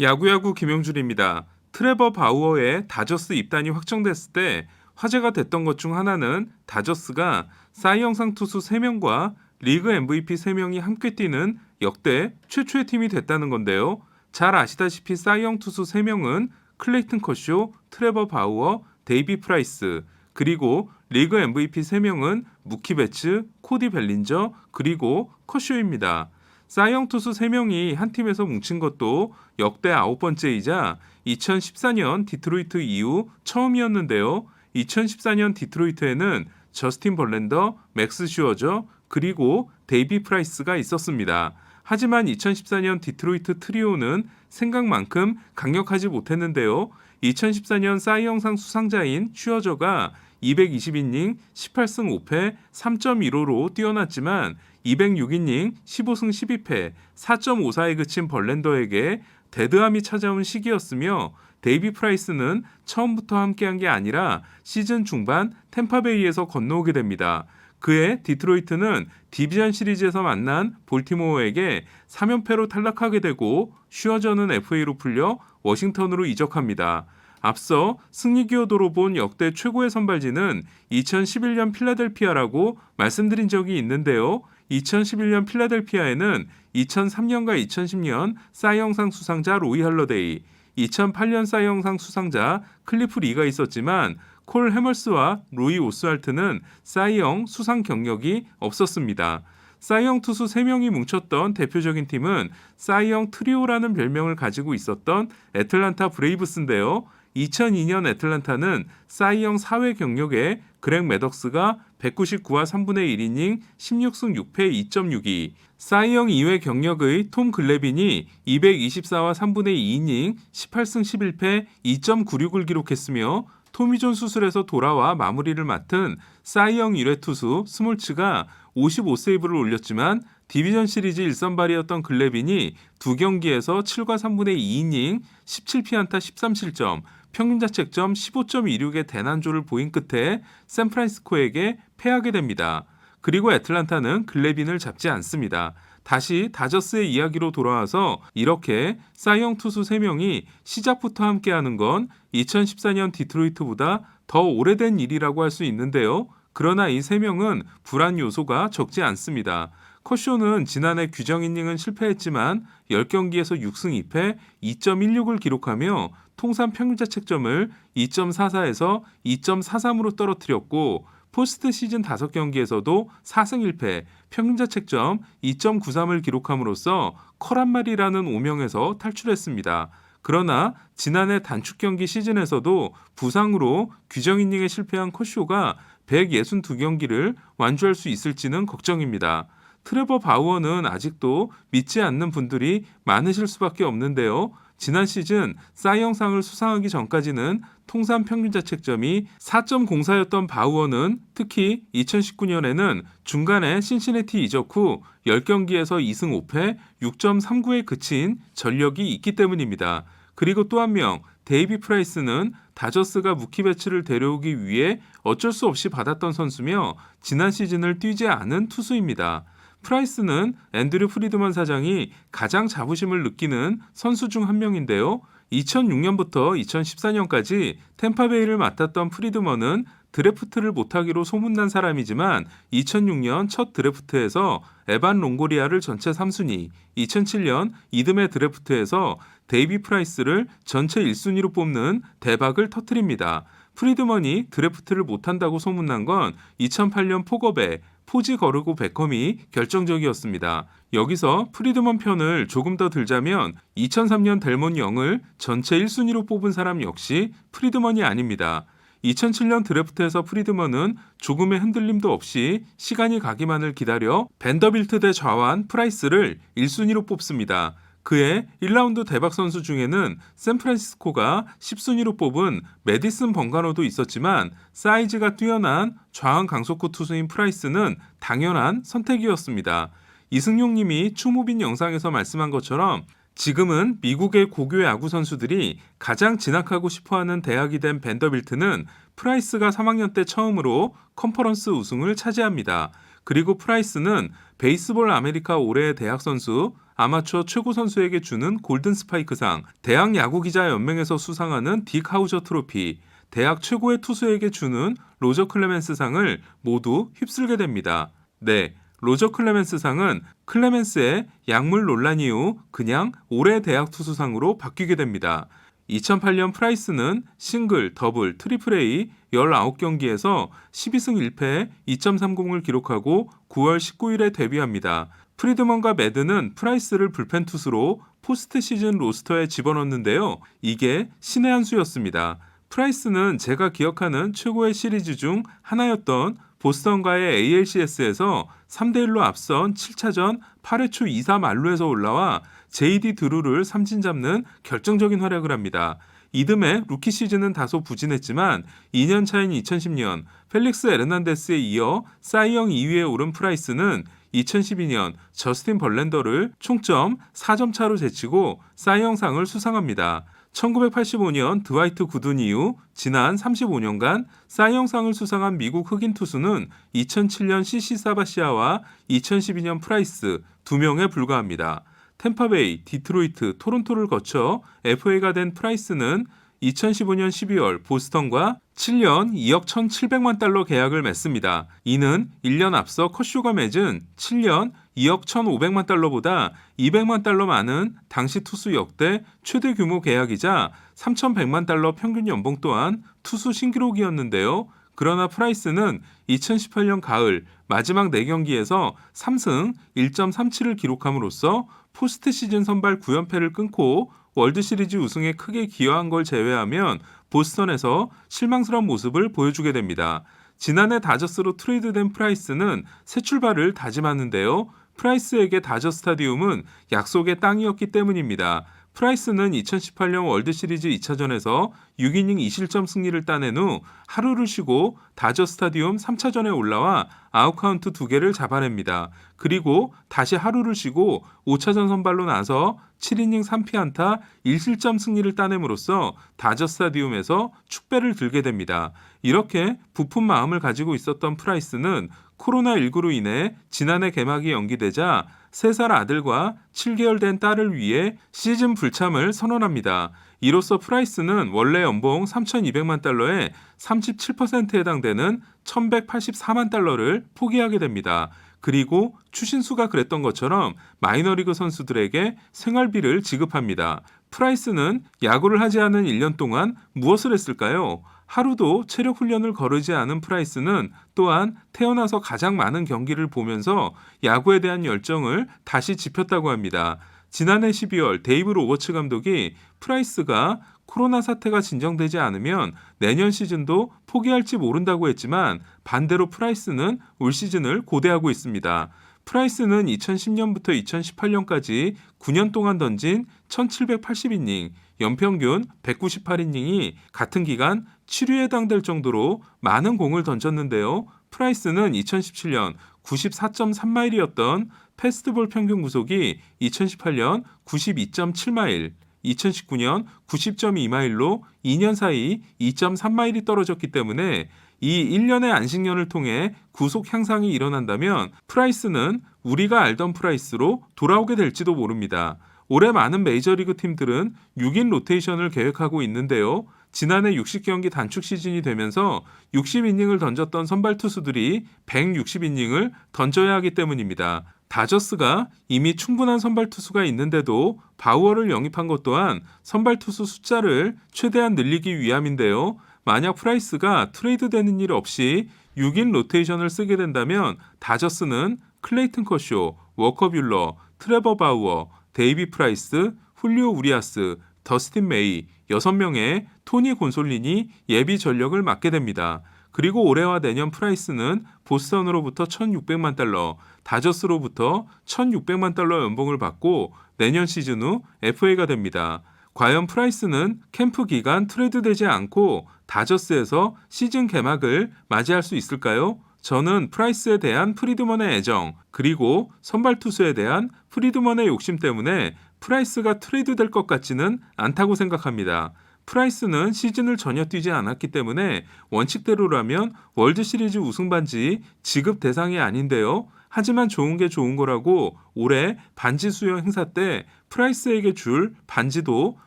야구야구 김용준입니다. 트레버 바우어의 다저스 입단이 확정됐을 때 화제가 됐던 것 중 하나는 다저스가 사이영상 투수 3명과 리그 MVP 3명이 함께 뛰는 역대 최초의 팀이 됐다는 건데요. 잘 아시다시피 사이영 투수 3명은 클레이튼 커쇼, 트레버 바우어, 데이비 프라이스, 그리고 리그 MVP 3명은 무키 베츠, 코디 벨린저, 그리고 커쇼입니다. 사이영 투수 3명이 한 팀에서 뭉친 것도 역대 아홉 번째이자 2014년 디트로이트 이후 처음이었는데요. 2014년 디트로이트에는 저스틴 벌렌더, 맥스 슈어저, 그리고 데이비 프라이스가 있었습니다. 하지만 2014년 디트로이트 트리오는 생각만큼 강력하지 못했는데요. 2014년 사이영상 수상자인 슈어저가 220이닝 18승 5패 3.15로 뛰어났지만 206이닝 15승 12패 4.54에 그친 벌렌더에게 데드함이 찾아온 시기였으며 데이비 프라이스는 처음부터 함께한 게 아니라 시즌 중반 템파베이에서 건너오게 됩니다. 그해 디트로이트는 디비전 시리즈에서 만난 볼티모어에게 3연패로 탈락하게 되고 슈어저는 FA로 풀려 워싱턴으로 이적합니다. 앞서 승리 기여도로 본 역대 최고의 선발진은 2011년 필라델피아라고 말씀드린 적이 있는데요. 2011년 필라델피아에는 2003년과 2010년 사이영상 수상자 로이 할러데이, 2008년 사이영상 수상자 클리프 리가 있었지만 콜 해멀스와 로이 오스알트는 사이영 수상 경력이 없었습니다. 사이영 투수 3명이 뭉쳤던 대표적인 팀은 사이영 트리오라는 별명을 가지고 있었던 애틀란타 브레이브스인데요. 2002년 애틀란타는 사이영 4회 경력에 그렉 매덕스가 199와 3분의 1이닝 16승 6패 2.62, 사이영 2회 경력의 톰 글래빈이 224와 3분의 2이닝 18승 11패 2.96을 기록했으며 토미존 수술에서 돌아와 마무리를 맡은 사이영 1회 투수 스몰츠가 55세이브를 올렸지만 디비전 시리즈 1선발이었던 글래빈이 두 경기에서 7과 3분의 2이닝 17피안타 13실점 평균 자책점 15.26의 대난조를 보인 끝에 샌프란시스코에게 패하게 됩니다. 그리고 애틀란타는 글래빈을 잡지 않습니다. 다시 다저스의 이야기로 돌아와서 이렇게 사이영 투수 3명이 시작부터 함께하는 건 2014년 디트로이트보다 더 오래된 일이라고 할 수 있는데요. 그러나 이 3명은 불안 요소가 적지 않습니다. 커쇼는 지난해 규정 이닝은 실패했지만 10경기에서 6승 2패 2.16을 기록하며 통산 평균 자책점을 2.44에서 2.43으로 떨어뜨렸고 포스트 시즌 5경기에서도 4승 1패 평균 자책점 2.93을 기록함으로써 커란말이라는 오명에서 탈출했습니다. 그러나 지난해 단축 경기 시즌에서도 부상으로 규정 이닝에 실패한 커쇼가 162경기를 완주할 수 있을지는 걱정입니다. 트레버 바우어는 아직도 믿지 않는 분들이 많으실 수밖에 없는데요. 지난 시즌 사이영상을 수상하기 전까지는 통산 평균 자책점이 4.04였던 바우어는 특히 2019년에는 중간에 신시내티 이적 후 10경기에서 2승 5패 6.39에 그친 전력이 있기 때문입니다. 그리고 또 한 명 데이비 프라이스는 다저스가 무키 배츠를 데려오기 위해 어쩔 수 없이 받았던 선수며 지난 시즌을 뛰지 않은 투수입니다. 프라이스는 앤드류 프리드먼 사장이 가장 자부심을 느끼는 선수 중 한 명인데요. 2006년부터 2014년까지 템파베이를 맡았던 프리드먼은 드래프트를 못하기로 소문난 사람이지만 2006년 첫 드래프트에서 에반 롱고리아를 전체 3순위, 2007년 이듬해 드래프트에서 데이비 프라이스를 전체 1순위로 뽑는 대박을 터트립니다. 프리드먼이 드래프트를 못한다고 소문난 건 2008년 폭업에 포지 거르고 베컴이 결정적이었습니다. 여기서 프리드먼 편을 조금 더 들자면 2003년 델몬 영을 전체 1순위로 뽑은 사람 역시 프리드먼이 아닙니다. 2007년 드래프트에서 프리드먼은 조금의 흔들림도 없이 시간이 가기만을 기다려 벤더빌트 대 좌완 프라이스를 1순위로 뽑습니다. 그해 1라운드 대박 선수 중에는 샌프란시스코가 10순위로 뽑은 메디슨 번가노도 있었지만 사이즈가 뛰어난 좌완 강속구 투수인 프라이스는 당연한 선택이었습니다. 이승용 님이 추모빈 영상에서 말씀한 것처럼 지금은 미국의 고교 야구 선수들이 가장 진학하고 싶어하는 대학이 된 벤더빌트는 프라이스가 3학년 때 처음으로 컨퍼런스 우승을 차지합니다. 그리고 프라이스는 베이스볼 아메리카 올해의 대학 선수, 아마추어 최고 선수에게 주는 골든 스파이크상, 대학 야구 기자 연맹에서 수상하는 딕 하우저 트로피, 대학 최고의 투수에게 주는 로저 클레멘스상을 모두 휩쓸게 됩니다. 네, 로저 클레멘스상은 클레멘스의 약물 논란 이후 그냥 올해 대학 투수상으로 바뀌게 됩니다. 2008년 프라이스는 싱글, 더블, 트리플 A 19경기에서 12승 1패 2.30을 기록하고 9월 19일에 데뷔합니다. 프리드먼과 매드는 프라이스를 불펜 투수로 포스트 시즌 로스터에 집어넣는데요. 이게 신의 한 수였습니다. 프라이스는 제가 기억하는 최고의 시리즈 중 하나였던 보스턴과의 ALCS에서 3대1로 앞선 7차전 8회 초 2사 만루에서 올라와 JD 드루를 삼진 잡는 결정적인 활약을 합니다. 이듬해 루키 시즌은 다소 부진했지만 2년 차인 2010년 펠릭스 에르난데스에 이어 사이영 2위에 오른 프라이스는 2012년 저스틴 벌렌더를 총점 4점 차로 제치고 사이영상을 수상합니다. 1985년 드와이트 구든 이후 지난 35년간 사이영상을 수상한 미국 흑인 투수는 2007년 CC 사바시아와 2012년 프라이스 두 명에 불과합니다. 템파베이, 디트로이트, 토론토를 거쳐 FA가 된 프라이스는 2015년 12월 보스턴과 7년 2억 1,700만 달러 계약을 맺습니다. 이는 1년 앞서 커쇼가 맺은 7년 2억 1,500만 달러보다 200만 달러 많은 당시 투수 역대 최대 규모 계약이자 3,100만 달러 평균 연봉 또한 투수 신기록이었는데요. 그러나 프라이스는 2018년 가을 마지막 4경기에서 3승 1.37을 기록함으로써 포스트 시즌 선발 9연패를 끊고 월드 시리즈 우승에 크게 기여한 걸 제외하면 보스턴에서 실망스러운 모습을 보여주게 됩니다. 지난해 다저스로 트레이드된 프라이스는 새 출발을 다짐하는데요. 프라이스에게 다저 스타디움은 약속의 땅이었기 때문입니다. 프라이스는 2018년 월드 시리즈 2차전에서 6이닝 2실점 승리를 따낸 후 하루를 쉬고 다저 스타디움 3차전에 올라와 아웃카운트 2개를 잡아냅니다. 그리고 다시 하루를 쉬고 5차전 선발로 나서 7이닝 3피안타 1실점 승리를 따냄으로써 다저 스타디움에서 축배를 들게 됩니다. 이렇게 부푼 마음을 가지고 있었던 프라이스는 코로나19로 인해 지난해 개막이 연기되자 3살 아들과 7개월 된 딸을 위해 시즌 불참을 선언합니다. 이로써 프라이스는 원래 연봉 3,200만 달러에 37%에 해당되는 1,184만 달러를 포기하게 됩니다. 그리고 추신수가 그랬던 것처럼 마이너리그 선수들에게 생활비를 지급합니다. 프라이스는 야구를 하지 않은 1년 동안 무엇을 했을까요? 하루도 체력 훈련을 거르지 않은 프라이스는 또한 태어나서 가장 많은 경기를 보면서 야구에 대한 열정을 다시 지폈다고 합니다. 지난해 12월 데이브 로버츠 감독이 프라이스가 코로나 사태가 진정되지 않으면 내년 시즌도 포기할지 모른다고 했지만 반대로 프라이스는 올 시즌을 고대하고 있습니다. 프라이스는 2010년부터 2018년까지 9년 동안 던진 1780이닝, 연평균 198이닝이 같은 기간 7위에 해당될 정도로 많은 공을 던졌는데요. 프라이스는 2017년 94.3마일이었던 패스트볼 평균 구속이 2018년 92.7마일, 2019년 90.2마일로 2년 사이 2.3마일이 떨어졌기 때문에 이 1년의 안식년을 통해 구속 향상이 일어난다면 프라이스는 우리가 알던 프라이스로 돌아오게 될지도 모릅니다. 올해 많은 메이저리그 팀들은 6인 로테이션을 계획하고 있는데요. 지난해 60경기 단축 시즌이 되면서 60이닝을 던졌던 선발 투수들이 160이닝을 던져야 하기 때문입니다. 다저스가 이미 충분한 선발 투수가 있는데도 바우어를 영입한 것 또한 선발 투수 숫자를 최대한 늘리기 위함인데요. 만약 프라이스가 트레이드 되는 일 없이 6인 로테이션을 쓰게 된다면 다저스는 클레이튼 커쇼, 워커 뷰러, 트레버 바우어, 데이비 프라이스, 훌리오 우리아스, 더스틴 메이 6명의 토니 곤솔린이 예비 전력을 맡게 됩니다. 그리고 올해와 내년 프라이스는 보스턴으로부터 1,600만 달러, 다저스로부터 1,600만 달러 연봉을 받고 내년 시즌 후 FA가 됩니다. 과연 프라이스는 캠프 기간 트레이드되지 않고 다저스에서 시즌 개막을 맞이할 수 있을까요? 저는 프라이스에 대한 프리드먼의 애정, 그리고 선발 투수에 대한 프리드먼의 욕심 때문에 프라이스가 트레이드 될 것 같지는 않다고 생각합니다. 프라이스는 시즌을 전혀 뛰지 않았기 때문에 원칙대로라면 월드 시리즈 우승 반지 지급 대상이 아닌데요. 하지만 좋은 게 좋은 거라고 올해 반지 수여 행사 때 프라이스에게 줄 반지도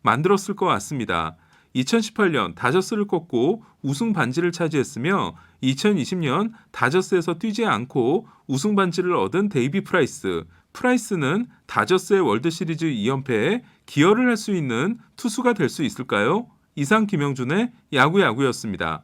만들었을 것 같습니다. 2018년 다저스를 꺾고 우승 반지를 차지했으며 2020년 다저스에서 뛰지 않고 우승 반지를 얻은 데이비 프라이스. 프라이스는 다저스의 월드 시리즈 2연패에 기여를 할 수 있는 투수가 될 수 있을까요? 이상 김영준의 야구 야구였습니다.